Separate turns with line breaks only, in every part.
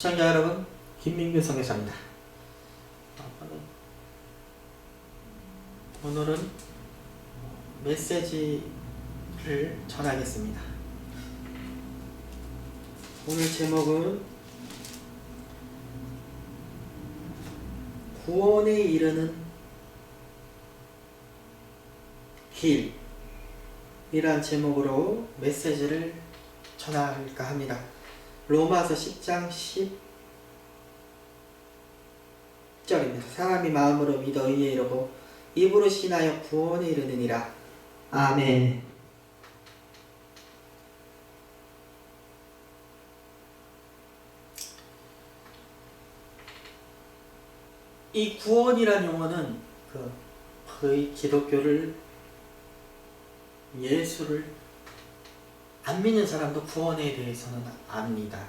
시청자 여러분, 김민규 성교사입니다. 오늘은 메시지를 전하겠습니다. 오늘 제목은 구원에 이르는 길이란 제목으로 메시지를 전할까 합니다. 로마서 10장 10절입니다. 사람이 마음으로 믿어 의에 이르고 입으로 신하여 구원에 이르느니라. 아멘. 이 구원이란 용어는 그 거의 기독교를 예수를 안 믿는 사람도 구원에 대해서는 압니다.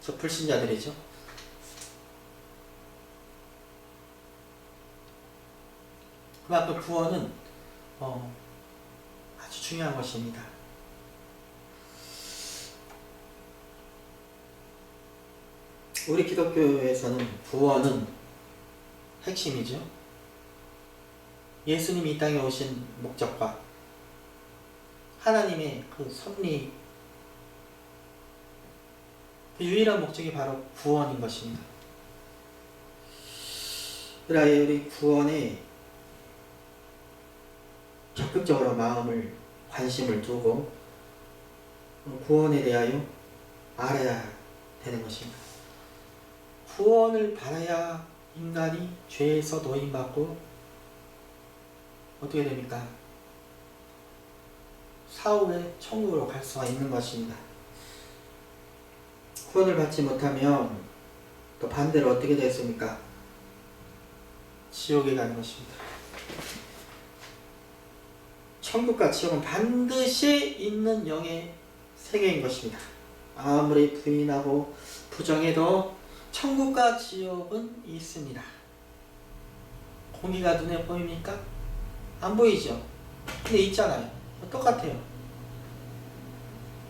저 불신자들이죠. 그만큼 구원은 어, 아주 중요한 것입니다. 우리 기독교에서는 구원은 핵심이죠. 예수님이 이 땅에 오신 목적과 하나님의 그 섭리 그 유일한 목적이 바로 구원인 것입니다. 우리 구원에 적극적으로 마음을 관심을 두고 구원에 대하여 알아야 되는 것입니다. 구원을 받아야 인간이 죄에서 노임받고 어떻게 됩니까? 사후에 천국으로 갈 수가 있는 것입니다. 구원을 받지 못하면 또 반대로 어떻게 됐습니까? 지옥에 가는 것입니다. 천국과 지옥은 반드시 있는 영의 세계인 것입니다. 아무리 부인하고 부정해도 천국과 지옥은 있습니다. 공기가 눈에 보입니까? 안 보이죠? 근데 있잖아요. 똑같아요.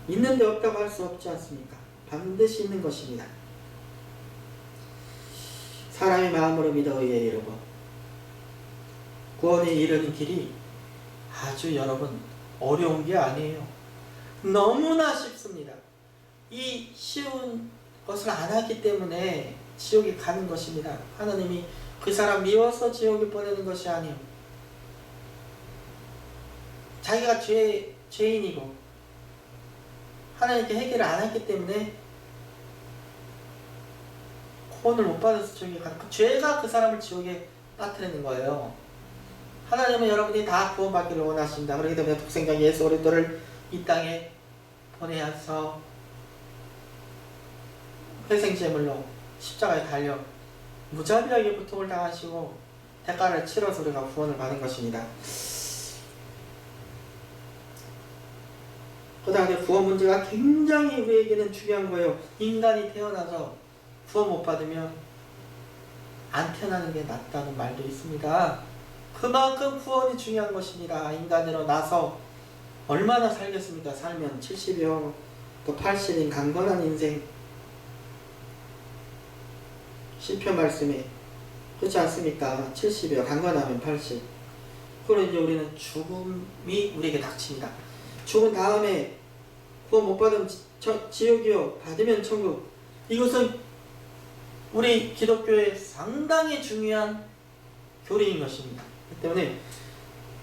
있는데 없다고 할 수 없지 않습니까? 반드시 있는 것입니다. 사람의 마음으로 믿어 의에 이르고 구원에 이르는 길이 아주 여러분 어려운 게 아니에요. 너무나 쉽습니다. 이 쉬운 것을 안 하기 때문에 지옥에 가는 것입니다. 하나님이 그 사람 미워서 지옥에 보내는 것이 아니에요. 자기가 죄, 죄인이고 하나님께 해결을 안 했기 때문에 구원을 못 받아서 지옥에 가는 그 죄가 그 사람을 지옥에 빠뜨리는 거예요. 하나님은 여러분이 다 구원받기를 원하신다. 그렇기 때문에 독생자 예수 그리스도를 이 땅에 보내서 회생 제물로 십자가에 달려 무자비하게 고통을 당하시고 대가를 치러서 우리가 구원을 받은 것입니다. 그 다음에 구원 문제가 굉장히 우리에게는 중요한 거예요. 인간이 태어나서 구원 못 받으면 안 태어나는 게 낫다는 말도 있습니다. 그만큼 구원이 중요한 것입니다. 인간으로 나서 얼마나 살겠습니까? 살면 70여 또 80인 강건한 인생 시편 말씀에 그렇지 않습니까? 70이요 강건하면 80 그럼 이제 우리는 죽음이 우리에게 닥칩니다. 죽은 다음에 구원 못 받으면 저, 지옥이요 받으면 천국 이것은 우리 기독교의 상당히 중요한 교리인 것입니다. 그 때문에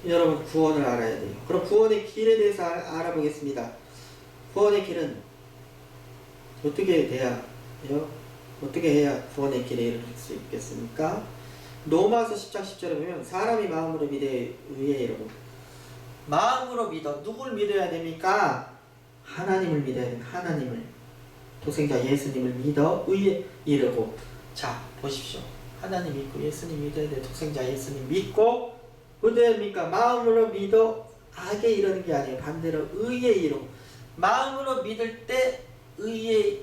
여러분 구원을 알아야 돼요. 그럼 구원의 길에 대해서 알, 알아보겠습니다. 구원의 길은 어떻게 돼야 요 어떻게 해야 구원의 길에 이를 수 있겠습니까? 로마서 10장 10절에 보면 사람이 마음으로 믿어 의에 이르고 마음으로 믿어 누굴 믿어야 됩니까? 하나님을 믿어야 됩니다. 하나님을 도생자 예수님을 믿어 의에 이르고 자 보십시오. 하나님 믿고 예수님 믿어야 돼. 독생자 예수님 믿고 어디에 됩니까? 마음으로 믿어 악에 이르는 게 아니에요. 반대로 의에 이르고 마음으로 믿을 때 의에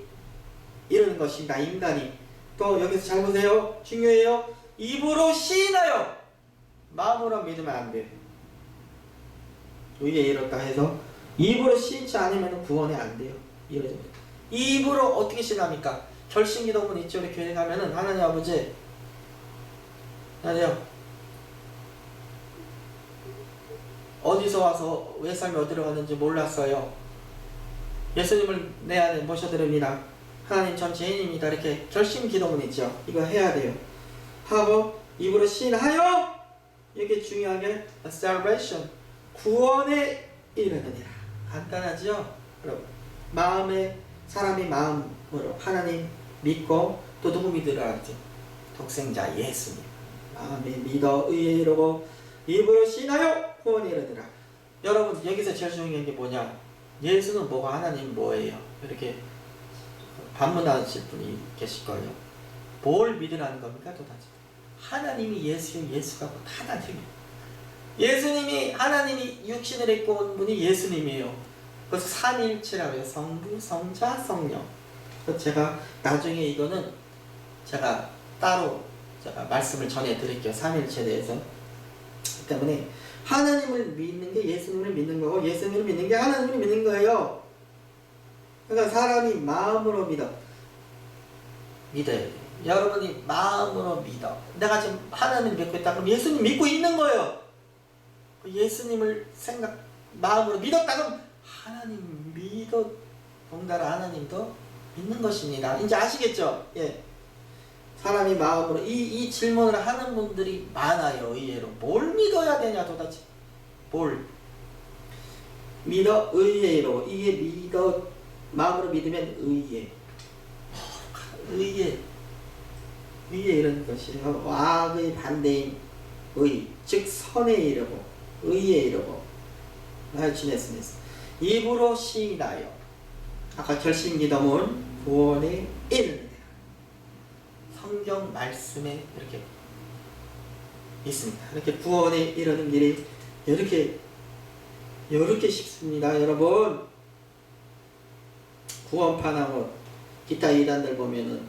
이르는 것입니다. 인간이 또 여기서 잘 보세요. 중요해요. 입으로 시인하여 마음으로 믿으면 안 돼요. 의에 이렇다 해서 입으로 시인치 않으면 구원이 안 돼요. 이루어집니다. 입으로 어떻게 신합니까? 결심기도문 있죠. 우리 교회 가면은 하나님 아버지 하나님 어디서 와서 왜 삶이 어디로 갔는지 몰랐어요. 예수님을 내 안에 모셔드립니다. 하나님 전 죄인입니다. 이렇게 결심 기도문 있죠. 이거 해야 돼요. 하고 입으로 신하여 이게 중요하게 salvation 구원에 이르느니라. 간단하죠? 여러분 마음에 사람이 마음으로 하나님 믿고 또 누구 믿으라 하죠? 독생자 예수님 마음에 믿어 의에 이르고 입으로 신하여 구원에 이르느라. 여러분 여기서 제일 중요한 게 뭐냐? 예수는 뭐고 하나님 뭐예요? 이렇게 반문하실 분이 계실 거예요. 뭘 믿으라는 겁니까 도대체? 하나님이 예수요 예수가 뭐 하나님이에요. 예수님이 하나님이 육신을 입고 온 분이 예수님이에요. 그래서 삼일체라고 해요. 성부, 성자, 성령. 그래서 제가 나중에 이거는 제가 따로 제가 말씀을 전해 드릴게요. 삼일체에 대해서. 때문에 하나님을 믿는 게 예수님을 믿는 거고 예수님을 믿는 게 하나님을 믿는 거예요. 그러니까 사람이 마음으로 믿어. 믿어야 돼. 여러분이 마음으로 믿어. 내가 지금 하나님 믿고 있다. 그럼 예수님 믿고 있는 거예요. 그 예수님을 생각, 마음으로 믿었다. 그럼 하나님 믿어. 동달아 하나님도 믿는 것입니다. 이제 아시겠죠? 예. 사람이 마음으로 이, 이 질문을 하는 분들이 많아요. 의외로. 뭘 믿어야 되냐 도대체. 뭘. 믿어 의외로. 이게 믿어 마음으로 믿으면 의외. 의외. 의외 이런 것이요. 와의 반대인 의. 즉 선에 이르고 의에 이르고 날 지냈습니다. 입으로 시인하여 아까 결심 기도문 구원에 이르는 성경 말씀에 이렇게 있습니다. 이렇게 구원에 이르는 길이 이렇게 이렇게 쉽습니다, 여러분. 구원판하고 기타 이단들 보면은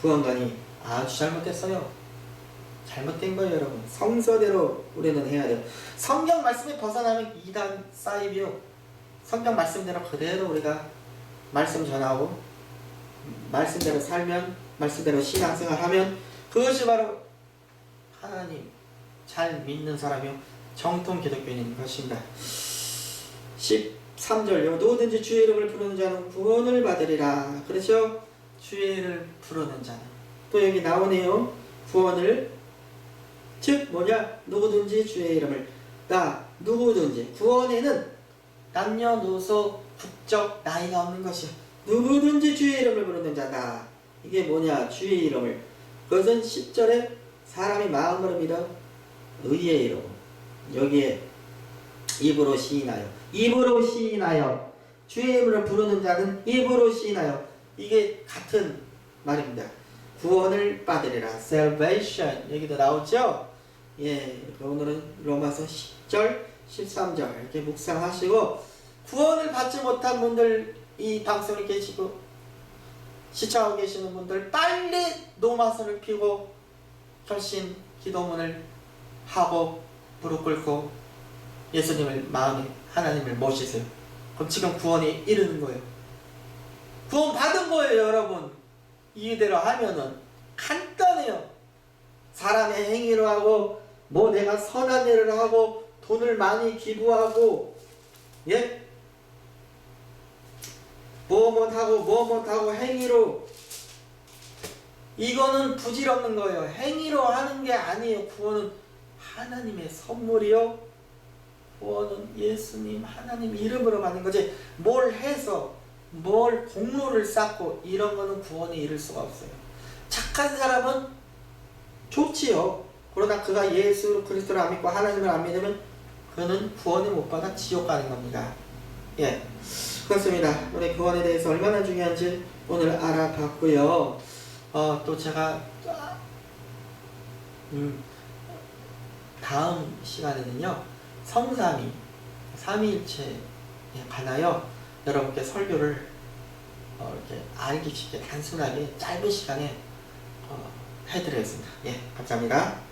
구원관이 아주 잘못됐어요. 잘못된 거예요, 여러분. 성서대로 우리는 해야 돼요. 성경 말씀에 벗어나면 이단 사이비요. 성경 말씀대로 그대로 우리가 말씀 전하고 말씀대로 살면 말씀대로 신앙생활 하면 그것이 바로 하나님 잘 믿는 사람이요 정통 기독교인인 것입니다. 13절요 누구든지 주의 이름을 부르는 자는 구원을 받으리라 그렇죠? 주의 이름을 부르는 자는 또 여기 나오네요 구원을 즉 뭐냐? 누구든지 주의 이름을. 나 누구든지 구원에는 남녀노소 국적 나이가 없는 것이야 누구든지 주의 이름을 부르는 자다. 이게 뭐냐? 주의 이름을. 그것은 10절에 사람이 마음으로 믿어 의에 이르고 여기에 입으로 시인하여. 입으로 시인하여. 주의 이름을 부르는 자는 입으로 시인하여. 이게 같은 말입니다 구원을 받으리라 salvation 여기도 나오죠 예 오늘은 로마서 10절 13절 이렇게 묵상하시고 구원을 받지 못한 분들 이 방송에 계시고 시청하고 계시는 분들 빨리 노마선을 피고 결심 기도문을 하고 무릎 꿇고 예수님을 마음에 하나님을 모시세요. 그럼 지금 구원이 이르는 거예요. 구원 받은 거예요, 여러분. 이대로 하면은 간단해요. 사람의 행위로 하고 뭐 내가 선한 일을 하고 돈을 많이 기부하고 예? 뭐뭐 하고 뭐뭐 하고 행위로 이거는 부질없는 거예요. 행위로 하는 게 아니에요. 구원은 하나님의 선물이요. 구원은 예수님 하나님 이름으로 받는 거지. 뭘 해서 뭘 공로를 쌓고 이런 거는 구원에 이를 수가 없어요. 착한 사람은 좋지요. 그러나 그가 예수 그리스도를 안 믿고 하나님을 안 믿으면 그는 구원을 못 받아 지옥 가는 겁니다. 예. 그렇습니다. 우리 구원에 대해서 얼마나 중요한지 오늘 알아봤고요. 어, 또 제가 음, 다음 시간에는요 성삼위 삼위일체에 관하여 여러분께 설교를 어, 이렇게 알기 쉽게 단순하게 짧은 시간에 어, 해드리겠습니다. 예, 감사합니다.